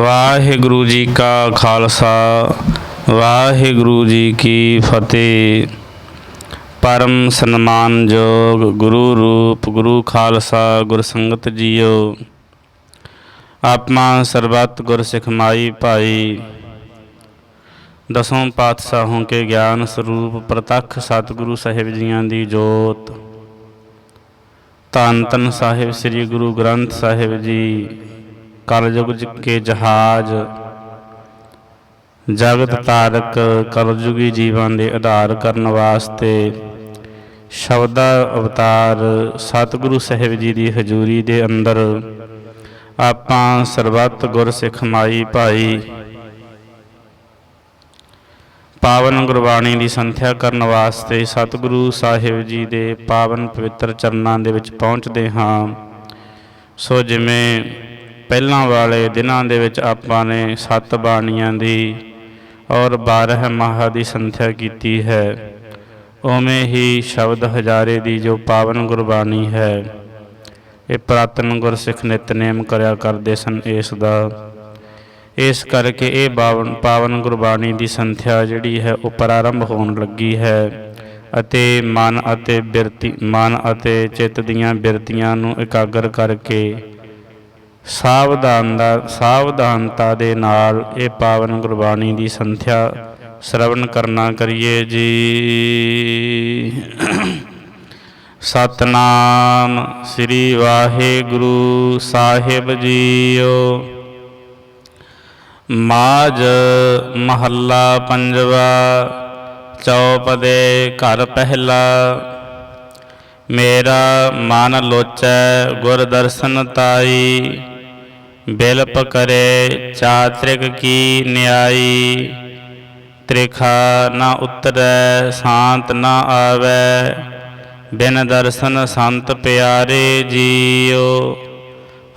ਵਾਹਿਗੁਰੂ ਜੀ ਕਾ ਖਾਲਸਾ, ਵਾਹਿਗੁਰੂ ਜੀ ਕੀ ਫਤਿਹ। ਪਰਮ ਸਨਮਾਨਯੋਗ ਗੁਰੂ ਰੂਪ, ਗੁਰੂ ਖਾਲਸਾ, ਗੁਰ ਸੰਗਤ ਜੀਓ। ਆਪਮਾ ਸਰਬੱਤ ਗੁਰ ਸਿਖਮਾਈ ਭਾਈ, ਦਸੋਂ ਪਾਤਸ਼ਾਹੋਂ ਕੇ ਗਿਆਨ ਸਰੂਪ ਪ੍ਰਤੱਖ ਸਤਿਗੁਰੂ ਸਾਹਿਬ ਜੀਆਂ ਦੀ ਜੋਤ। ਧੰਨ ਧੰਨ ਸਾਹਿਬ ਸ੍ਰੀ ਗੁਰੂ ਗ੍ਰੰਥ ਸਾਹਿਬ ਜੀ। ਕਲਯੁਗ ਕੇ ਜਹਾਜ਼। ਜਗਤ ਤਾਰਕ ਕਲਯੁਗੀ ਜੀਵਨ ਦੇ ਆਧਾਰ ਕਰਨ ਵਾਸਤੇ ਸ਼ਬਦਾ ਅਵਤਾਰ ਸਤਿਗੁਰੂ ਸਾਹਿਬ ਜੀ ਦੀ ਹਜ਼ੂਰੀ ਦੇ ਅੰਦਰ ਆਪਾਂ ਸਰਬੱਤ ਗੁਰ ਸਿੱਖ ਮਾਈ ਭਾਈ ਪਾਵਨ ਗੁਰਬਾਣੀ ਦੀ ਸੰਥਿਆ ਕਰਨ ਵਾਸਤੇ ਸਤਿਗੁਰੂ ਸਾਹਿਬ ਜੀ ਦੇ ਪਾਵਨ ਪਵਿੱਤਰ ਚਰਨਾਂ ਦੇ ਵਿੱਚ ਪਹੁੰਚਦੇ ਹਾਂ। ਸੋ ਜਿਵੇਂ ਪਹਿਲਾਂ ਵਾਲੇ ਦਿਨਾਂ ਦੇ ਵਿੱਚ ਆਪਾਂ ਨੇ ਸੱਤ ਬਾਣੀਆਂ ਦੀ ਔਰ 12 ਮਾਹ ਦੀ ਸੰਥਿਆ ਕੀਤੀ ਹੈ। ਉਵੇਂ ਹੀ ਸ਼ਬਦ ਹਜ਼ਾਰੇ ਦੀ ਜੋ ਪਾਵਨ ਗੁਰਬਾਣੀ ਹੈ, ਇਹ ਪ੍ਰਾਤਨ ਗੁਰਸਿੱਖ ਨਿਤਨੇਮ ਕਰਿਆ ਕਰਦੇ ਸਨ ਇਸ ਦਾ। ਇਸ ਕਰਕੇ ਇਹ ਬਾਵਨ, ਪਾਵਨ ਗੁਰਬਾਣੀ ਦੀ ਸੰਥਿਆ ਜਿਹੜੀ ਹੈ ਉਹ ਪ੍ਰਾਰੰਭ ਹੋਣ ਲੱਗੀ ਹੈ ਅਤੇ ਮਨ ਅਤੇ ਬਿਰਤੀ, ਮਨ ਅਤੇ ਚਿੱਤ ਦੀਆਂ ਬਿਰਤੀਆਂ ਨੂੰ ਇਕਾਗਰ ਕਰਕੇ ਸਾਵਧਾਨ ਦਾ ਸਾਵਧਾਨਤਾ ਦੇ ਨਾਲ ਇਹ ਪਾਵਨ ਗੁਰਬਾਣੀ ਦੀ ਸੰਥਿਆ ਸ਼ਰਵਣ ਕਰਨਾ ਕਰੀਏ ਜੀ। ਸਤਨਾਮ ਸ੍ਰੀ ਵਾਹਿਗੁਰੂ ਸਾਹਿਬ ਜੀਓ। ਮਾਜ ਮਹੱਲਾ ਪੰਜਵਾ, ਚੌਪਦੇ ਘਰ ਪਹਿਲਾ। ਮੇਰਾ ਮਨ ਲੋਚੈ ਗੁਰ ਦਰਸ਼ਨ ਤਾਈ। ਬਿਲਪ ਕਰੇ, ਚਾਤ੍ਰਿਕ ਕੀ ਨਿਆਈ? ਤ੍ਰਿਖਾ ਨਾ ਉਤਰੈ, ਸ਼ਾਂਤ ਨਾ ਆਵੈ। ਬਿਨ ਦਰਸ਼ਨ ਸੰਤ ਪਿਆਰੇ ਜੀਓ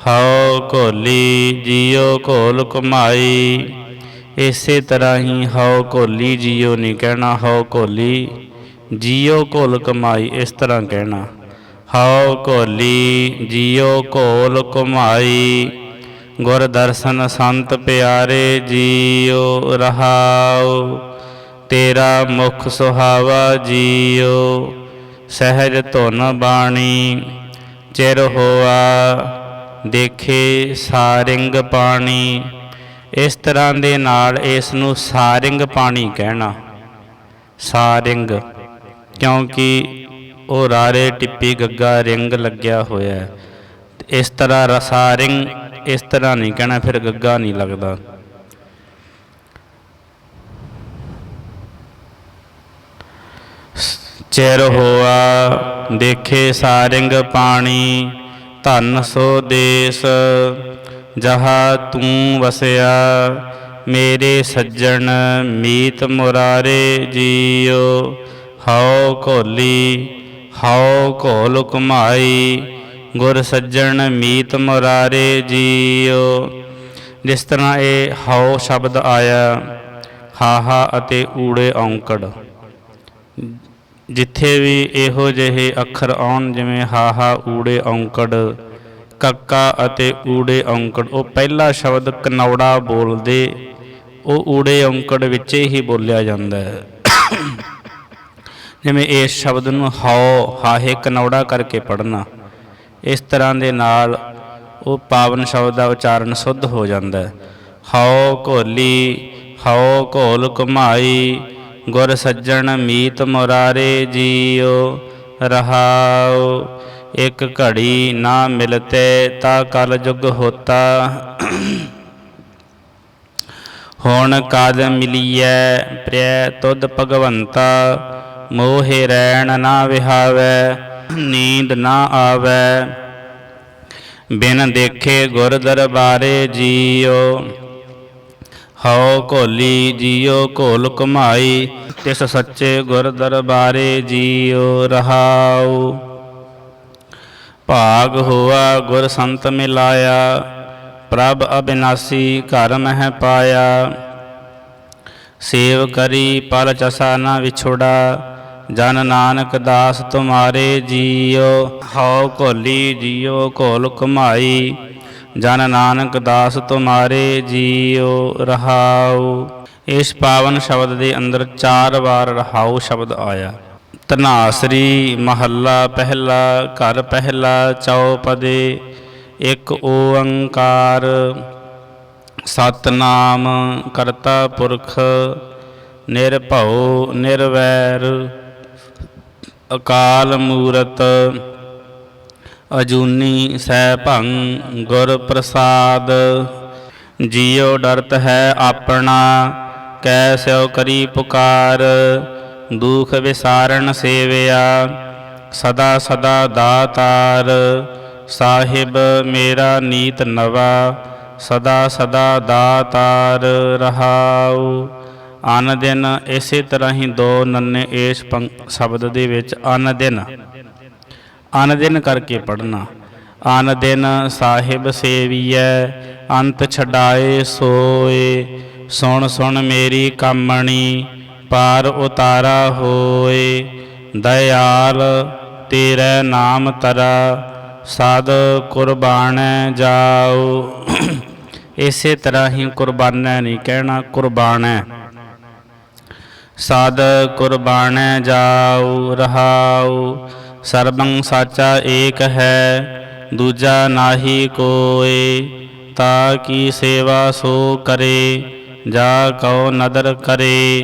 ਹਉ ਘੋਲੀ ਜੀਓ ਘੋਲ ਕਮਾਈ ਇਸੇ ਤਰ੍ਹਾਂ ਹੀ ਹਉ ਘੋਲੀ ਜੀਓ ਨਹੀਂ ਕਹਿਣਾ, ਹਉ ਘੋਲੀ ਜੀਓ ਘੋਲ ਕਮਾਈ ਇਸ ਤਰ੍ਹਾਂ ਕਹਿਣਾ। ਹਉ ਘੋਲੀ ਜੀਓ ਘੋਲ ਕਮਾਈ ਗੁਰ ਦਰਸ਼ਨ ਸੰਤ ਪਿਆਰੇ ਜੀਓ ਰਹਾਉ, ਤੇਰਾ ਮੁਖ ਸੁਹਾਵਾ ਜੀਓ ਸਹਿਜ ਧੁਨ ਬਾਣੀ, ਚਿਰ ਹੋਆ ਦੇਖੇ ਸਾਰਿੰਗ ਪਾਣੀ। ਇਸ ਤਰ੍ਹਾਂ ਦੇ ਨਾਲ ਇਸ ਨੂੰ ਸਾਰਿੰਗ ਪਾਣੀ ਕਹਿਣਾ। ਸਾਰਿੰਗ, ਕਿਉਂਕਿ ਉਹ ਰਾਰੇ ਟਿੱਪੀ ਗੱਗਾ ਰਿੰਗ ਲੱਗਿਆ ਹੋਇਆ ਹੈ। ਇਸ ਤਰ੍ਹਾਂ ਰਸਾਰਿੰਗ ਇਸ ਤਰ੍ਹਾਂ ਨਹੀਂ ਕਹਿਣਾ, ਫਿਰ ਗੱਗਾ ਨਹੀਂ ਲੱਗਦਾ। ਚਿਰ ਹੋਆ, ਦੇਖੇ ਸਾਰਿੰਗ ਪਾਣੀ, ਧਨ ਸੋ ਦੇਸ, ਜਹਾ ਤੂੰ ਵਸਿਆ, ਮੇਰੇ ਸੱਜਣ ਮੀਤ ਮੁਰਾਰੇ ਜੀਓ, ਹਉ ਘੋਲੀ, ਹਉ ਘੋਲ ਕੁਮਾਈ ਗੁਰ ਸੱਜਣ ਮੀਤ ਮੁਰਾਰੇ ਜੀਓ। ਜਿਸ ਤਰ੍ਹਾਂ ਇਹ ਹਉ ਸ਼ਬਦ ਆਇਆ, ਹਾਹਾ ਅਤੇ ਊੜੇ ਔਂਕੜ। ਜਿੱਥੇ ਵੀ ਇਹੋ ਜਿਹੇ ਅੱਖਰ ਆਉਣ, ਜਿਵੇਂ ਹਾਹਾ, ਊੜੇ ਔਂਕੜ, ਕੱਕਾ ਅਤੇ ਊੜੇ ਔਂਕੜ, ਉਹ ਪਹਿਲਾ ਸ਼ਬਦ ਕਨੌੜਾ ਬੋਲਦੇ, ਉਹ ਊੜੇ ਔਂਕੜ ਵਿੱਚ ਹੀ ਬੋਲਿਆ ਜਾਂਦਾ ਹੈ। ਜਿਵੇਂ ਇਸ ਸ਼ਬਦ ਨੂੰ ਹਉ, ਹਾਹੇ ਕਨੌੜਾ ਕਰਕੇ ਪੜ੍ਹਨਾ। ਇਸ ਤਰ੍ਹਾਂ ਦੇ ਨਾਲ ਉਹ ਪਾਵਨ ਸ਼ਬਦ ਦਾ ਉਚਾਰਨ ਸੁੱਧ ਹੋ ਜਾਂਦਾ ਹੈ। ਹਉ ਘੋਲੀ, ਹਉ ਘੋਲ ਕੁਮਾਈ ਗੁਰ ਸੱਜਣ ਮੀਤ ਮੁਰਾਰੇ ਜੀਓ ਰਹਾਉ, ਇੱਕ ਘੜੀ ਨਾ ਮਿਲਤੇ ਤਾ ਕਲ ਜੁਗ ਹੋਤਾ। ਹੁਣ ਕਦ ਮਿਲੀਐ ਪ੍ਰਿਆ ਤੁਧ ਭਗਵੰਤਾ, ਮੋਹਿ ਰੈਣ ਨਾ ਵਿਹਾਵੈ ਨੀਂਦ ਨਾ ਆਵੈ, ਬਿਨ ਦੇਖੇ ਗੁਰ ਦਰਬਾਰੇ ਜੀਓ। ਹਉ ਘੋਲੀ ਜੀਓ, ਘੋਲ ਕਮਾਈ ਤਿਸ ਸੱਚੇ ਗੁਰ ਦਰਬਾਰੇ ਜੀਓ ਰਹਾਉ। ਭਾਗ ਹੋਆ ਗੁਰ ਸੰਤ ਮਿਲਾਇਆ, ਪ੍ਰਭ ਅਬਿਨਾਸੀ ਘਰ ਮਹਿ ਪਾਇਆ। ਸੇਵ ਕਰੀ ਪਲ ਚਸਾ ਨਾ ਵਿਛੋੜਾ ਜਨ ਨਾਨਕ ਦਾਸ ਤੁਮਾਰੇ ਜੀਓ, ਹਉ ਘੋਲੀ ਜੀਓ, ਘੋਲ ਕਮਾਈ ਜਨ ਨਾਨਕ ਦਾਸ ਤੁਮਾਰੇ ਜੀਉ ਰਹਾਉ। ਇਸ ਪਾਵਨ ਸ਼ਬਦ ਦੇ ਅੰਦਰ ਚਾਰ ਵਾਰ ਰਹਾਉ ਸ਼ਬਦ ਆਇਆ। ਧਨਾਸਰੀ, ਮਹੱਲਾ ਪਹਿਲਾ, ਘਰ ਪਹਿਲਾ ਚੌਪਦੇ ਇੱਕ ਓੰਕਾਰ। ਸਤਨਾਮ ਕਰਤਾ ਪੁਰਖ, ਨਿਰਭਉ, ਨਿਰਵੈਰ। ਅਕਾਲ ਮੂਰਤ ਅਜੂਨੀ ਸਹਿ ਸੈਭੰ ਗੁਰ ਪ੍ਰਸਾਦ। ਜੀਉ ਡਰਤ ਹੈ ਆਪਣਾ ਕੈਸਿਓ ਕਰੀ ਪੁਕਾਰ। ਦੁਖ ਵਿਸਾਰਨ ਸੇਵਿਆ, ਸਦਾ ਸਦਾ ਦਾਤਾਰ। ਸਾਹਿਬ ਮੇਰਾ ਨੀਤ ਨਵਾ, ਸਦਾ ਸਦਾ ਦਾਤਾਰ ਰਹਾਉ। ਅਨ ਦਿਨ ਇਸੇ ਤਰ੍ਹਾਂ ਹੀ ਦੋ ਨੰਨੇ ਇਸ ਪੰਕ- ਸ਼ਬਦ ਦੇ ਵਿੱਚ ਅਨ ਦਿਨ। ਅਨ ਦਿਨ ਕਰਕੇ ਪੜਨਾ ਅਨ ਦਿਨ ਸਾਹਿਬ ਸੇਵੀਐ, ਅੰਤ ਛਡਾਏ ਸੋਏ, ਸੁਣ ਸੁਣ ਮੇਰੀ ਕਾਮਣੀ, ਪਾਰ ਉਤਾਰਾ ਹੋਏ। ਦਇਆਲ ਤੇਰੇ ਨਾਮ ਤਰਾ, ਸਦ ਕੁਰਬਾਨੈ ਜਾਓ। ਇਸੇ ਤਰ੍ਹਾਂ ਹੀ ਕੁਰਬਾਨੈ ਨਹੀਂ ਕਹਿਣਾ, ਕੁਰਬਾਨੈ। ਸਾਧ ਕੁਰਬਾਨੈ ਜਾਉ, ਰਹਾਉ, ਸਰਬੰ ਸਾਚਾ ਏਕ ਹੈ, ਦੂਜਾ ਨਾਹੀ ਕੋਏ, ਤਾ ਕੀ ਸੇਵਾ ਸੋ ਕਰੇ, ਜਾ ਕਉ ਨਦਰ ਕਰੇ,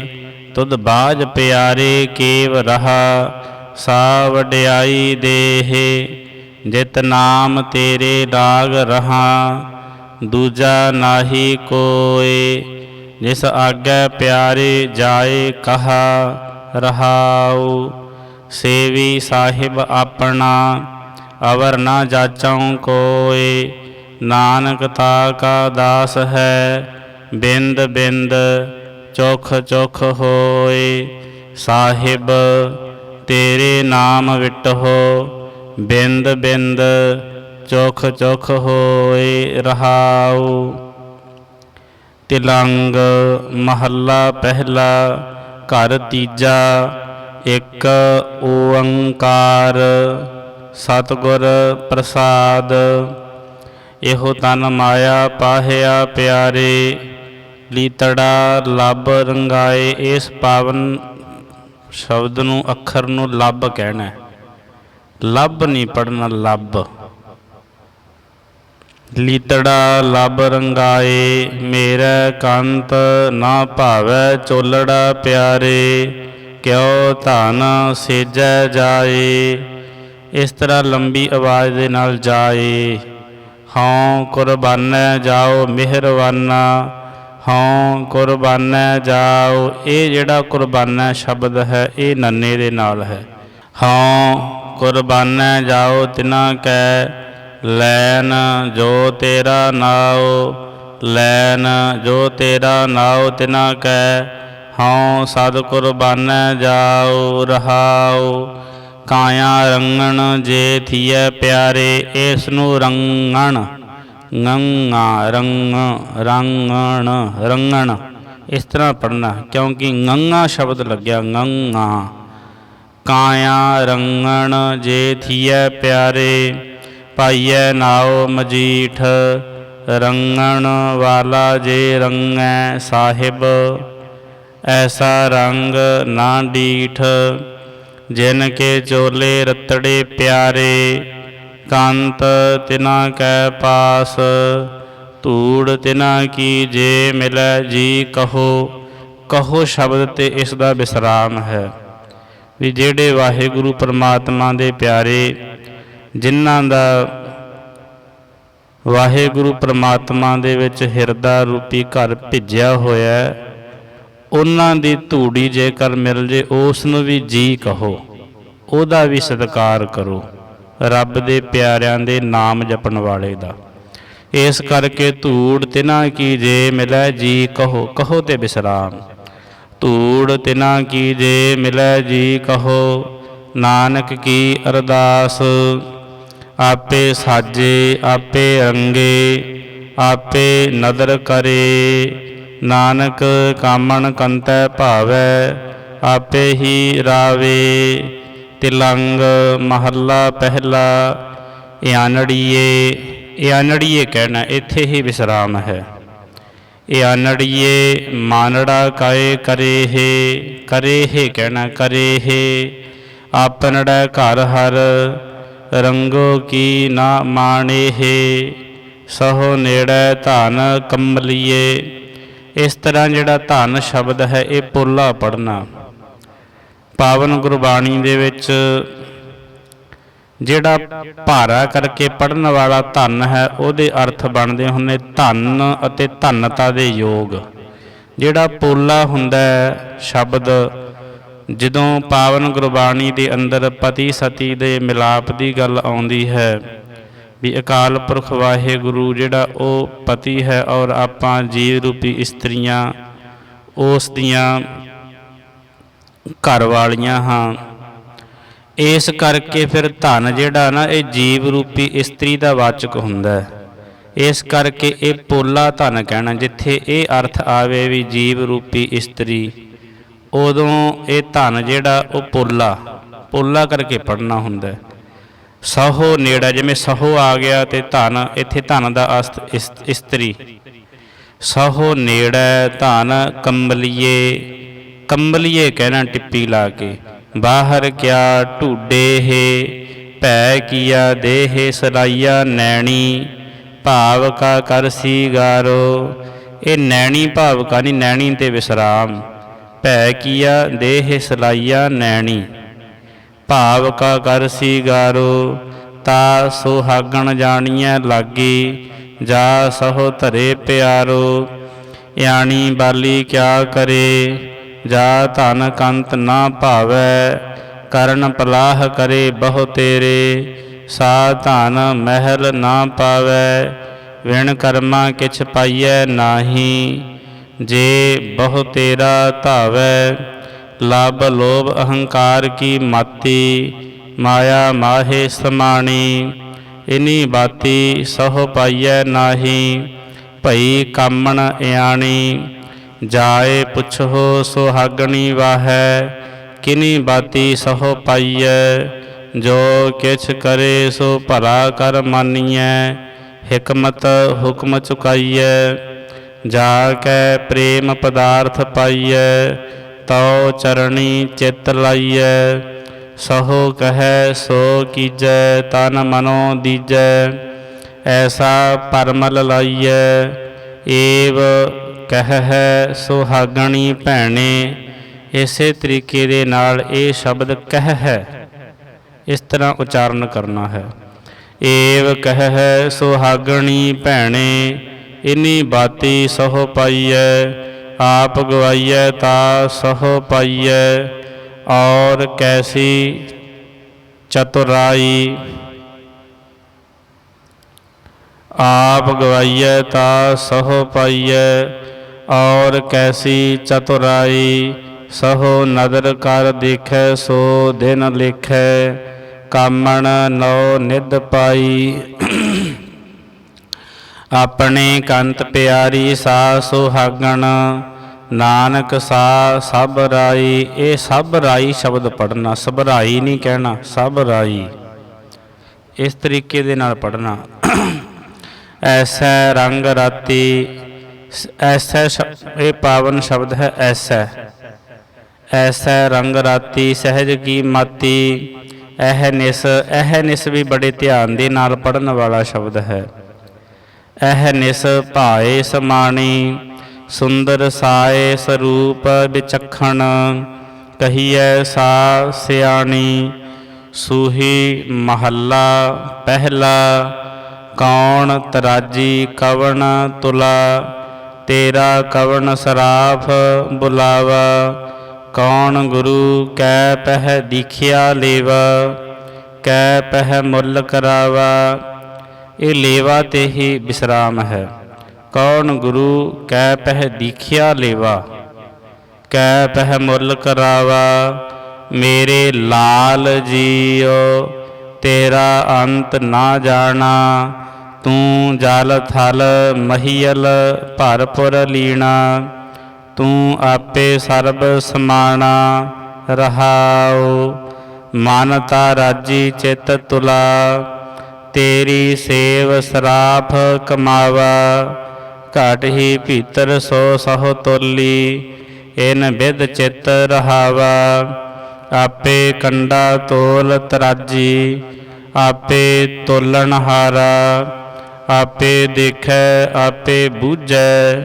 ਤੁਧ ਬਾਜ ਪਿਆਰੇ ਕੇਵ ਰਹਾ ਸਾ ਵਡਿਆਈ ਦੇਹ, ਜਿਤ ਨਾਮ ਤੇਰੇ ਰਾਗ ਰਹਾ, ਦੂਜਾ ਨਾਹੀ ਕੋਏ ਜਿਸ ਆਗੈ ਪਿਆਰੇ ਜਾਏ ਕਹਾ ਰਹਾਉ, ਸੇਵੀ ਸਾਹਿਬ ਆਪਣਾ ਅਵਰ ਨਾ ਜਾਚਉ ਕੋਏ, ਨਾਨਕ ਤਾ ਕਾ ਦਾਸ ਹੈ, ਬਿੰਦ ਬਿੰਦ ਚੋਖ ਚੋਖ ਹੋਏ, ਸਾਹਿਬ ਤੇਰੇ ਨਾਮ ਵਿਟਹੁ, ਬਿੰਦ ਬਿੰਦ ਚੋਖ ਚੋਖ ਹੋਏ ਰਹਾਉ। ਤਿਲੰਗ ਮਹੱਲਾ ਪਹਿਲਾ, ਘਰ ਤੀਜਾ, ਇੱਕ ਓੰਕਾਰ, ਸਤਿਗੁਰ ਪ੍ਰਸਾਦ। ਇਹੋ ਤਨ ਮਾਇਆ ਪਾਹਿਆ ਪਿਆਰੇ, ਲੀਤੜਾ ਲੱਭ ਰੰਗਾਏ, ਇਸ ਪਾਵਨ ਸ਼ਬਦ ਨੂੰ ਅੱਖਰ ਨੂੰ ਲੱਭ ਕਹਿਣਾ ਲੱਭ ਨਹੀਂ ਪੜਨਾ ਲੱਭ। ਲੀਤੜਾ ਲੱਭ ਰੰਗਾਏ, ਮੇਰਾ ਕੰਤ ਨਾ ਭਾਵੈ ਚੋਲੜਾ ਪਿਆਰੇ, ਕਿਉ ਧਨ ਸੇਜੈ ਜਾਏ, ਇਸ ਤਰ੍ਹਾਂ ਲੰਬੀ ਆਵਾਜ਼ ਦੇ ਨਾਲ ਜਾਏ। ਹਉ ਕੁਰਬਾਨੈ ਜਾਓ ਮਿਹਰਬਾਨਾ, ਹਉ ਕੁਰਬਾਨੈ ਜਾਓ, ਇਹ ਜਿਹੜਾ ਕੁਰਬਾਨਾ ਸ਼ਬਦ ਹੈ, ਇਹ ਨੰਨੇ ਦੇ ਨਾਲ ਹੈ। ਹਉ ਕੁਰਬਾਨੈ ਜਾਓ ਤਿਨਾ ਕੈ ਲੈਨ ਜੋ ਤੇਰਾ ਨਾਉ, ਲੈਨ ਜੋ ਤੇਰਾ ਨਾਉ ਤਿਨਾ ਕੈ, ਹਉ ਸਦ ਕੁਰਬਾਨੈ ਜਾਉ ਰਹਾਉ। ਕਾਇਆ ਰੰਗਣ ਜੇ ਥੀਐ ਪਿਆਰੇ ਇਸ ਨੂੰ ਰੰਗਣ, ਗੰਗਾ ਰੰਗ, ਰੰਗਣ ਰੰਗਣ। ਇਸ ਤਰ੍ਹਾਂ ਪੜਨਾ ਕਿਉਂਕਿ ਗੰਗਾ ਸ਼ਬਦ ਲੱਗਿਆ, ਗੰਗਾ। ਕਾਇਆ ਰੰਗਣ ਜੇ ਥੀਐ ਪਿਆਰੇ ਪਾਈਐ ਨਾਉ ਮਜੀਠ, ਰੰਗਣ ਵਾਲਾ ਜੇ ਰੰਗੈ ਸਾਹਿਬ, ਐਸਾ ਰੰਗ ਨਾ ਡੀਠ, ਜਿਨ ਕੇ ਚੋਲੇ ਰਤੜੇ ਪਿਆਰੇ, ਕੰਤ ਤਿਨਾ ਕੈ ਪਾਸ, ਧੂੜ ਤਿਨਾ ਕੀ ਜੇ ਮਿਲੈ ਜੀ ਕਹੋ ਕਹੋ ਸ਼ਬਦ ਤੇ ਇਸ ਦਾ ਵਿਸਰਾਮ ਹੈ। ਵੀ ਜਿਹੜੇ ਵਾਹਿਗੁਰੂ ਪਰਮਾਤਮਾ ਦੇ ਪਿਆਰੇ ਜਿਨ੍ਹਾਂ ਦਾ ਵਾਹਿਗੁਰੂ ਪਰਮਾਤਮਾ ਦੇ ਵਿੱਚ ਹਿਰਦਾ ਰੂਪੀ ਘਰ ਭਿੱਜਿਆ ਹੋਇਆ ਹੈ, ਉਹਨਾਂ ਦੀ ਧੂੜੀ ਜੇਕਰ ਮਿਲ ਜੇ ਉਸ ਨੂੰ ਵੀ ਜੀ ਕਹੋ। ਉਹਦਾ ਵੀ ਸਤਿਕਾਰ ਕਰੋ ਰੱਬ ਦੇ ਪਿਆਰਿਆਂ ਦੇ ਨਾਮ ਜਪਣ ਵਾਲੇ ਦਾ। ਇਸ ਕਰਕੇ ਧੂੜ ਤਿਨਾ ਕੀ ਜੇ ਮਿਲੈ ਜੀ ਕਹੋ। ਕਹੋ ਤੇ ਬਿਸਰਾਮ। ਧੂੜ ਤਿਨਾ ਕੀ ਜੇ ਮਿਲੈ ਜੀ ਕਹੋ। ਨਾਨਕ ਕੀ ਅਰਦਾਸ ਆਪੇ ਸਾਜੇ, ਆਪੇ ਰੰਗੇ, ਆਪੇ ਨਦਰ ਕਰੇ। ਨਾਨਕ ਕਾਮਣ ਕੰਤੈ ਭਾਵੈ, ਆਪੇ ਹੀ ਰਾਵੇ। ਤਿਲੰਗ ਮਹੱਲਾ ਪਹਿਲਾ, ਇਆਨੜੀਏ। ਇਹ ਕਹਿਣਾ, ਇੱਥੇ ਹੀ ਵਿਸਰਾਮ ਹੈ। ਇਹ ਮਾਨੜਾ ਕਾਏ ਕਰੇ ਹੈ ਕਰੇ ਹੈ ਕਹਿਣਾ ਕਰੇ ਹੈ ਆਪਨੜਾ ਘਰ ਹਰ ਰੰਗੋ ਕੀ ਨਾ ਮਾਣੇਹੇ ਸਹੋ ਨੇੜੇ ਧਨ ਕੰਮਲੀਏ ਇਸ ਤਰ੍ਹਾਂ ਜਿਹੜਾ ਧਨ ਸ਼ਬਦ ਹੈ, ਇਹ ਪੋਲਾ ਪੜਨਾ ਪਾਵਨ ਗੁਰਬਾਣੀ ਦੇ ਵਿੱਚ ਜਿਹੜਾ ਭਾਰਾ ਕਰਕੇ ਪੜਨ ਵਾਲਾ ਧਨ ਹੈ, ਉਹਦੇ ਅਰਥ ਬਣਦੇ ਹੁੰਦੇ ਧਨ ਅਤੇ ਧਨਤਾ ਦੇ ਯੋਗ। ਜਿਹੜਾ ਪੋਲਾ ਹੁੰਦਾ ਸ਼ਬਦ ਜਦੋਂ ਪਾਵਨ ਗੁਰਬਾਣੀ ਦੇ ਅੰਦਰ ਪਤੀ ਸਤੀ ਦੇ ਮਿਲਾਪ ਦੀ ਗੱਲ ਆਉਂਦੀ ਹੈ, ਵੀ ਅਕਾਲ ਪੁਰਖ ਵਾਹਿਗੁਰੂ ਜਿਹੜਾ ਉਹ ਪਤੀ ਹੈ ਔਰ ਆਪਾਂ ਜੀਵ ਰੂਪੀ ਇਸਤਰੀਆਂ, ਉਸ ਦੀਆਂ ਘਰ ਵਾਲੀਆਂ ਹਾਂ। ਇਸ ਕਰਕੇ ਫਿਰ ਧਨ ਜਿਹੜਾ ਨਾ, ਇਹ ਜੀਵ ਰੂਪੀ ਇਸਤਰੀ ਦਾ ਵਾਚਕ ਹੁੰਦਾ ਹੈ। ਇਸ ਕਰਕੇ ਇਹ ਪੋਲਾ ਧਨ ਕਹਿਣਾ, ਜਿੱਥੇ ਇਹ ਅਰਥ ਆਵੇ ਵੀ ਜੀਵ ਰੂਪੀ ਇਸਤਰੀ। ਉਦੋਂ ਇਹ ਧਨ ਜਿਹੜਾ ਉਹ ਪੋਲਾ ਪੋਲਾ ਕਰਕੇ ਪੜਨਾ ਹੁੰਦਾ ਹੈ। ਸਹੋ ਨੇੜਾ, ਜਿਵੇਂ ਸਹੋ ਆ ਗਿਆ ਤੇ ਧਨ, ਇੱਥੇ ਧਨ ਦਾ ਅਸਤ ਇਸ- ਇਸਤਰੀ। ਸਹੋ ਨੇੜਾ, ਧਨ ਕੰਬਲੀਏ ਕੰਬਲੀਏ ਕਹਿਣਾ ਟਿੱਪੀ ਲਾ ਕੇ। ਬਾਹਰ ਕਿਆ ਢੂਡੇ ਹੈ, ਭੈ ਕੀਆ ਦੇਹ ਸਲਾਈਆ ਨੈਣੀ, ਭਾਵ ਕਾ ਕਰ ਸੀਗਾਰੋ। ਇਹ ਨੈਣੀ, ਭਾਵ ਕਾ ਨਹੀਂ, ਨੈਣੀ ਤੇ ਵਿਸਰਾਮ। ਭੈ ਕੀਆ ਦੇਹ ਸਲਾਈਆ ਨੈਣੀ। ਭਾਵ ਕਾ ਕਰ ਸੀਗਾਰੋ ਤਾ ਸੁਹਾਗਣ ਜਾਣੀਐ ਲਾਗੀ, ਜਾ ਸਹੋ ਧਰੇ ਪਿਆਰੋ। ਯਾਣੀ ਬਾਲੀ ਕਿਆ ਕਰੇ, ਜਾ ਧਨ ਕੰਤ ਨਾ ਭਾਵੈ, ਕਰਨ ਪਲਾਹ ਕਰੇ ਬਹੁ ਤੇਰੇ। ਸਾ ਧਨ ਮਹਿਲ ਨਾ ਪਾਵੈ, ਵਿਣ ਕਰਮਾ ਕਿਛ ਪਾਈਐ ਨਾਹੀ। ਜੇ ਬਹੁ ਤੇਰਾ ਧਾਵੈ, ਲਾਭ ਲੋਭ ਅਹੰਕਾਰ ਕੀ ਮਾਤੀ, ਮਾਇਆ ਮਾਹੇ ਸਮਾਣੀ, ਇਨੀ ਬਾਤੀ ਸਹ ਪਾਈਐ ਨਾਹੀ, ਭਈ ਕਾਮਣ ਇਆਣੀ, ਜਾਏ ਪੁੱਛੋ ਸੁਹਾਗਣੀ ਵਾਹੈ, ਕਿਨੀ ਬਾਤੀ ਸਹ ਪਾਈਐ, ਜੋ ਕਿਛ ਕਰੇ ਸੋ ਭਲਾ ਕਰ ਮਾਨੀਐ, ਹਕਮਤ ਹੁਕਮ ਚੁਕਾਈਐ। ਜਾ ਕੈ ਪ੍ਰੇਮ ਪਦਾਰਥ ਪਾਈਐ, ਤਉ ਚਰਣੀ ਚਿਤ ਲਾਈਐ। ਸਹੋ ਕਹੈ, ਸੋ ਕੀਜੈ, ਤਨ ਮਨੋ ਦੀਜੈ। ਐਸਾ ਪਰਮਲ ਲਾਈਐ, ਏਵ ਕਹਿ ਸੁਹਾਗਣੀ ਭੈਣੇ। ਇਸੇ ਤਰੀਕੇ ਦੇ ਨਾਲ ਇਹ ਸ਼ਬਦ ਕਹਿ ਹੈ ਇਸ ਤਰ੍ਹਾਂ ਉਚਾਰਨ ਕਰਨਾ ਹੈ। ਏਵ ਕਹਿ ਸੁਹਾਗਣੀ ਭੈਣੇ ਇਨੀ ਬਾਤੀ ਸਹੁ ਪਾਈਐ, ਆਪ ਗਵਾਈਐ ਤਾ ਸਹੁ ਪਾਈਐ, ਔਰ ਕੈਸੀ ਚਤੁਰਾਈ। ਆਪ ਗਵਾਈਐ ਤਾ ਸਹੁ ਪਾਈਐ, ਔਰ ਕੈਸੀ ਚਤੁਰਾਈ। ਸਹੁ ਨਦਰ ਕਰ ਦੇਖੈ, ਸੋ ਦਿਨ ਲਿਖੈ, ਕਾਮਣ ਨੋ ਨਿਧ ਪਾਈ। ਆਪਣੇ ਕੰਤ ਪਿਆਰੀ ਸਾ ਸੁਹਾਗਣ, ਨਾਨਕ ਸਾ ਸਭ ਰਾਈ, ਇਹ ਸਭ ਰਾਈ ਸ਼ਬਦ ਪੜਨਾ ਸਭਰਾਈ ਨਹੀਂ ਕਹਿਣਾ, ਸਭ ਰਾਈ। ਇਸ ਤਰੀਕੇ ਦੇ ਨਾਲ ਪੜਨਾ ਐਸਾ ਰੰਗ ਰਾਤੀ, ਐਸਾ ਸ਼- ਇਹ ਪਾਵਨ ਸ਼ਬਦ ਹੈ ਐਸਾ। ਐਸਾ ਰੰਗ ਰਾਤੀ, ਸਹਿਜ ਕੀ ਮਾਤੀ, ਇਹ ਨਿਸ ਇਹ ਨਿਸ ਵੀ ਬੜੇ ਧਿਆਨ ਦੇ ਨਾਲ ਪੜਨ ਵਾਲਾ ਸ਼ਬਦ ਹੈ। ਇਹ ਨਿਸ ਭਾਏ ਸਮਾਣੀ, ਸੁੰਦਰ ਸਾਏ ਸਰੂਪ ਵਿਚਖਣ, ਕਹੀਐ ਸਾ ਸਿਆਣੀ, ਸੂਹੀ ਮਹੱਲਾ ਪਹਿਲਾ, ਕੌਣ ਤਰਾਜੀ ਕਵਣ ਤੁਲਾ, ਤੇਰਾ ਕਵਣ ਸਰਾਫ ਬੁਲਾਵਾ, ਕੌਣ ਗੁਰੂ ਕੈ ਪਹਿ ਦੀਖਿਆ ਲੇਵਾ, ਕੈ ਪਹਿ ਮੁੱਲ ਕਰਾਵਾ ਇਹ ਲੇਵਾ ਤੇ ਹੀ ਵਿਸਰਾਮ ਹੈ। ਕੌਣ ਗੁਰੂ ਕੈ ਪਹਿ ਦੀਖਿਆ ਲੇਵਾ? ਕੈ ਪਹਿ ਮੁੱਲ ਕਰਾਵਾ? ਮੇਰੇ ਲਾਲ ਜੀਓ ਤੇਰਾ ਅੰਤ ਨਾ ਜਾਣਾ। ਤੂੰ ਜਲ ਥਲ ਮਹੀਲ ਭਰਪੁਰ ਲੀਣਾ। ਤੂੰ ਆਪੇ ਸਰਬ ਸਮਾਣਾ ਰਹਾਉ। ਮਨ ਤਾ ਰਾਜੀ ਚਿਤ ਤੁਲਾ। ਤੇਰੀ ਸੇਵ ਸਰਾਫ ਕਮਾਵਾ, ਘਟ ਹੀ ਭੀਤਰ ਸੋ ਸਹੁ ਤੋਲੀ, ਇਨ ਬਿਦ ਚਿਤ ਰਹਾਵਾ। ਆਪੇ ਕੰਡਾ ਤੋਲ ਤਰਾਜੀ, ਆਪੇ ਤੋਲਣ ਹਾਰਾ। ਆਪੇ ਦੇਖੈ, ਆਪੇ ਬੂਝੈ,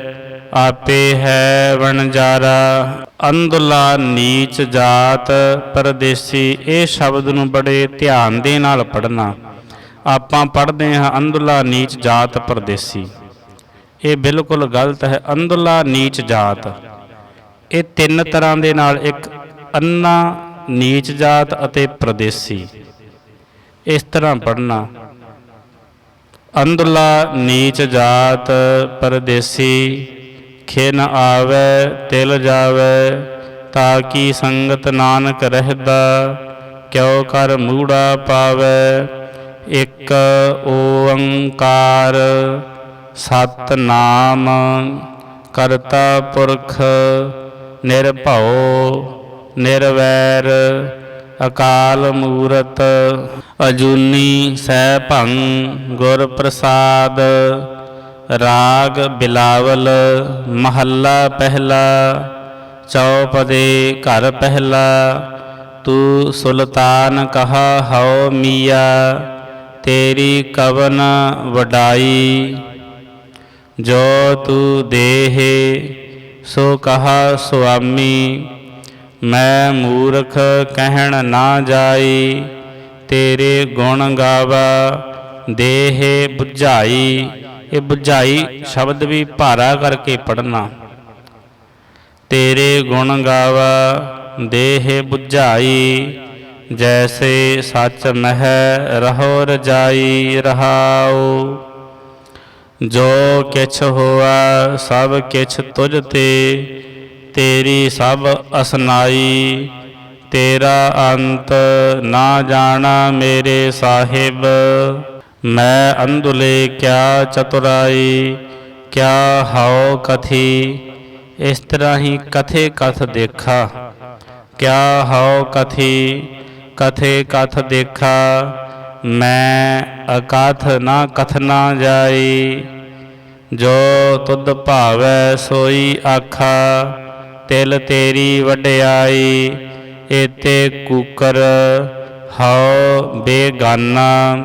ਆਪੇ ਹੈ ਵਣਜਾਰਾ। ਅੰਧਲਾ ਨੀਚ ਜਾਤ, ਪਰਦੇਸੀ, ਇਹ ਸ਼ਬਦ ਨੂੰ ਬੜੇ ਧਿਆਨ ਦੇ ਨਾਲ ਪੜ੍ਹਨਾ। ਆਪਾਂ ਪੜ੍ਹਦੇ ਹਾਂ ਅੰਧਲਾ ਨੀਚ ਜਾਤ ਪਰਦੇਸੀ। ਇਹ ਬਿਲਕੁਲ ਗਲਤ ਹੈ, ਅੰਧਲਾ ਨੀਚ ਜਾਤ। ਇਹ ਤਿੰਨ ਤਰ੍ਹਾਂ ਦੇ ਨਾਲ ਇੱਕ ਅੰਨਾ ਨੀਚ ਜਾਤ ਅਤੇ ਪਰਦੇਸੀ। ਇਸ ਤਰ੍ਹਾਂ ਪੜ੍ਹਨਾ। ਅੰਧਲਾ ਨੀਚ ਜਾਤ ਪਰਦੇਸੀ, ਖਿਨ ਆਵੇ, ਤਿਲ ਜਾਵੇ, ਤਾਂ ਕੀ ਸੰਗਤ ਨਾਨਕ ਰਹਿਦਾ, ਕਿਉ ਕਰ ਮੂੜਾ ਪਾਵੇ ਇੱਕ ਓੰਕਾਰ ਸਤਨਾਮ, ਕਰਤਾ ਪੁਰਖ ਨਿਰਭਉ, ਨਿਰਵੈਰ, ਅਕਾਲ ਮੂਰਤ, ਅਜੂਨੀ ਸੈ ਭੰ ਗੁਰ ਪ੍ਰਸਾਦ ਰਾਗ ਬਿਲਾਵਲ, ਮਹੱਲਾ ਪਹਿਲਾ, ਚੌਪਦੇ ਘਰ ਪਹਿਲਾ, ਤੂੰ ਸੁਲਤਾਨ ਕਹਾ ਹਉ ਮੀਆ ਤੇਰੀ ਕਵਨ ਵਡਾਈ। ਜੋ ਤੂ ਦੇਹੇ, ਸੋ ਕਹਾ ਸੁਆਮੀ, ਮੈਂ ਮੂਰਖ ਕਹਿਣ ਨਾ ਜਾਈ। ਤੇਰੇ ਗੁਣ ਗਾਵਾ, ਦੇਹੇ 부ਝਾਈ ਇਹ ਬੁਝਾਈ ਸ਼ਬਦ ਵੀ ਭਾਰਾ ਕਰਕੇ ਪੜਨਾ ਤੇਰੇ ਗੁਣ ਗਾਵਾ, ਦੇਹੇ 부ਝਾਈ ਜੈਸੇ ਸੱਚ ਮਹਿ ਰਹੋ ਰਜਾਈ ਰਹਾਉ ਜੋ ਕਿਛ ਹੋਆ ਸਭ ਕਿਛ ਤੁਝ ਤੇ ਤੇਰੀ ਸਭ ਅਸਨਾਈ ਤੇਰਾ ਅੰਤ ਨਾ ਜਾਣਾ ਮੇਰੇ ਸਾਹਿਬ ਮੈਂ ਅੰਧੁਲੇ ਕਿਆ ਚਤੁਰਾਈ ਕਿਆ ਹਉ ਕਥੀ ਇਸ ਤਰ੍ਹਾਂ ਹੀ ਕਥੇ ਕਥ ਦੇਖਾ ਕਿਆ ਹਉ ਕਥੀ ਕਥੇ ਕਥ ਦੇਖਾ, ਮੈਂ ਅਕਥ ਨਾ ਕਥਨਾ ਜਾਈ। ਜੋ ਤੁਧ ਭਾਵੈ ਸੋਈ ਆਖਾ, ਤਿਲ ਤੇਰੀ ਵਡਿਆਈ, ਏਤੇ ਕੂਕਰ ਹਉ ਬੇਗਾਨਾ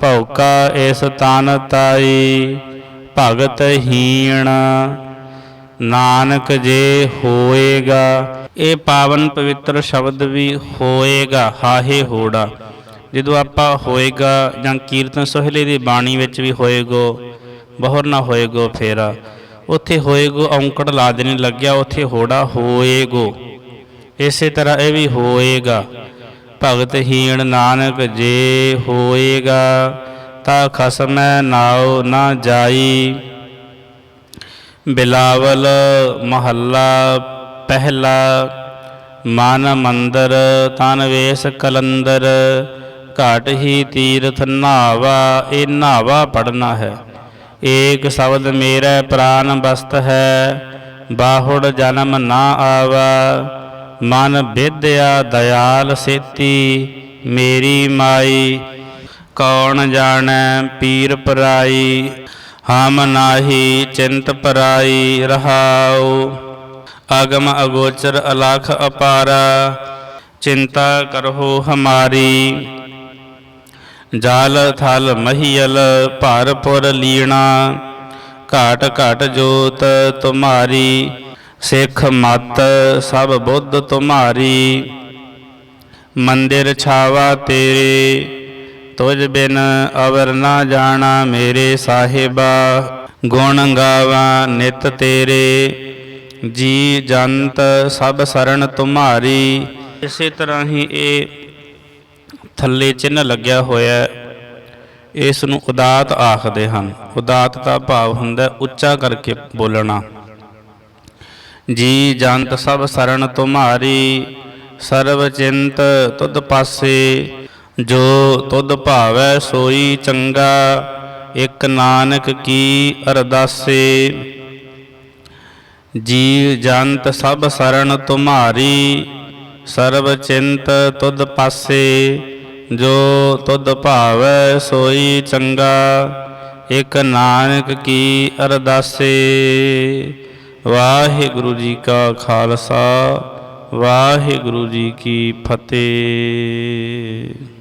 ਭੌਕਾ ਇਸ ਤਨ ਤਾਈ, ਭਗਤ ਹੀਣ। ਨਾਨਕ ਜੇ ਹੋਏਗਾ ਇਹ ਪਾਵਨ ਪਵਿੱਤਰ ਸ਼ਬਦ ਵੀ ਹੋਏਗਾ, ਹਾਹੇ ਹੋੜਾ। ਜਦੋਂ ਆਪਾਂ ਹੋਏਗਾ ਜਾਂ ਕੀਰਤਨ ਸੋਹਲੇ ਦੀ ਬਾਣੀ ਵਿੱਚ ਵੀ ਹੋਏਗੋ, ਬਹੁਰ ਨਾ ਹੋਏਗੋ ਫੇਰਾ, ਉੱਥੇ ਹੋਏਗੋ ਔਂਕੜ ਲਾ ਦੇਣੀ ਲੱਗਿਆ, ਉੱਥੇ ਹੋੜਾ ਹੋਏਗੋ। ਇਸੇ ਤਰ੍ਹਾਂ ਇਹ ਵੀ ਹੋਏਗਾ, ਭਗਤ ਹੀਣ ਨਾਨਕ ਜੇ ਹੋਏਗਾ, ਤਾਂ ਖਸਮੈ ਨਾਉ ਨਾ ਜਾਈ। ਬਿਲਾਵਲ ਮਹੱਲਾ ਪਹਿਲਾ ਮਨ ਮੰਦਰ ਤਨ ਵੇਸ ਕਲੰਦਰ, ਘਾਟ ਹੀ ਤੀਰਥ ਨਾਵਾ, ਇਹ ਨਾਵਾ ਪੜਨਾ ਹੈ। ਏਕ ਸ਼ਬਦ ਮੇਰਾ ਪ੍ਰਾਨ ਬਸਤ ਹੈ, ਬਾਹੁੜ ਜਨਮ ਨਾ ਆਵਾ। ਮਨ ਵਿਦਿਆ ਦਇਆਲ ਸੇਤੀ, ਮੇਰੀ ਮਾਈ, ਕੌਣ ਜਾਣੈ ਪੀਰ ਪਰਾਈ, ਹਮ ਨਾਹੀ ਚਿੰਤ ਪਰਾਈ ਰਹਾਉ। ਅਗਮ ਅਗੋਚਰ ਅਲਖ ਅਪਾਰਾ, ਚਿੰਤਾ ਕਰਹੁ ਹਮਾਰੀ। ਜਾਲ ਥਲ ਮਹੀਲ ਭਰਪੁਰ ਲੀਣਾ, ਘਾਟ ਘਾਟ ਜੋਤ ਤੁਮਾਰੀ, ਸਿੱਖ ਮਤ ਸਭ ਬੁੱਧ ਤੁਮਾਰੀ। ਮੰਦਿਰ ਛਾਵਾ ਤੇਰੇ, ਤੁਝ ਬਿਨ ਅਵਰ ਨਾ ਜਾਣਾ ਮੇਰੇ ਸਾਹਿਬਾ। ਗੁਣ ਗਾਵਾ ਨਿਤ ਤੇਰੇ। ਜੀ ਜੰਤ ਸਭ ਸਰਣ ਤੁਮਾਰੀ। ਇਸੇ ਤਰ੍ਹਾਂ ਹੀ ਇਹ ਥੱਲੇ ਚਿੰਨ੍ਹ ਲੱਗਿਆ ਹੋਇਆ ਇਸ ਨੂੰ ਉਦਾਤ ਆਖਦੇ ਹਨ। ਉਦਾਤ ਦਾ ਭਾਵ ਹੁੰਦਾ ਉੱਚਾ ਕਰਕੇ ਬੋਲਣਾ। ਜੀ ਜੰਤ ਸਭ ਸਰਣ ਤੁਮਾਰੀ, ਸਰਬ ਚਿੰਤ ਤੁਧ ਪਾਸੇ। ਜੋ ਤੁਧ ਭਾਵੈ ਸੋਈ ਚੰਗਾ, ਇਕ ਨਾਨਕ ਕੀ ਅਰਦਾਸੇ। ਜੀ ਜੰਤ ਸਭ ਸਰਣ ਤੁਮਾਰੀ, ਸਰਬ ਚਿੰਤ ਤੁਧ ਪਾਸੇ, ਜੋ ਤੁਧ ਭਾਵੈ ਸੋਈ ਚੰਗਾ, ਇਕ ਨਾਨਕ ਕੀ ਅਰਦਾਸੇ। ਵਾਹਿਗੁਰੂ ਜੀ ਕਾ ਖਾਲਸਾ, ਵਾਹਿਗੁਰੂ ਜੀ ਕੀ ਫਤਿਹ।